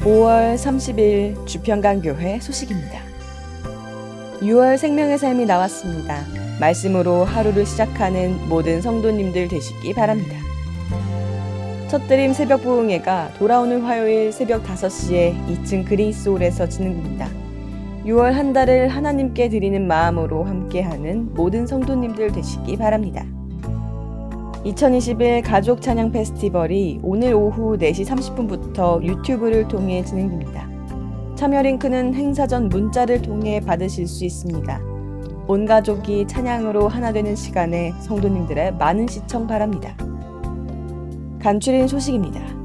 5월 30일 주평강교회 소식입니다. 6월 생명의 삶이 나왔습니다. 말씀으로 하루를 시작하는 모든 성도님들 되시기 바랍니다. 첫 드림 새벽 부흥회가 돌아오는 화요일 새벽 5시에 2층 그레이스홀에서 진행됩니다. 6월 한 달을 하나님께 드리는 마음으로 함께하는 모든 성도님들 되시기 바랍니다. 2021 가족 찬양 페스티벌이 오늘 오후 4시 30분부터 유튜브를 통해 진행됩니다. 참여 링크는 행사 전 문자를 통해 받으실 수 있습니다. 온 가족이 찬양으로 하나 되는 시간에 성도님들의 많은 시청 바랍니다. 간추린 소식입니다.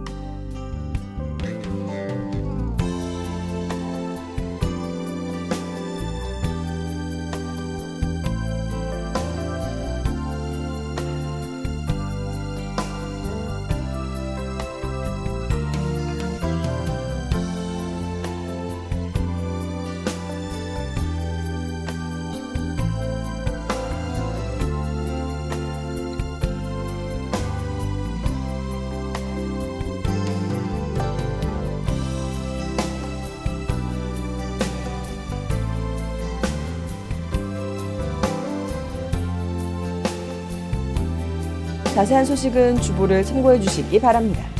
자세한 소식은 주보를 참고해 주시기 바랍니다.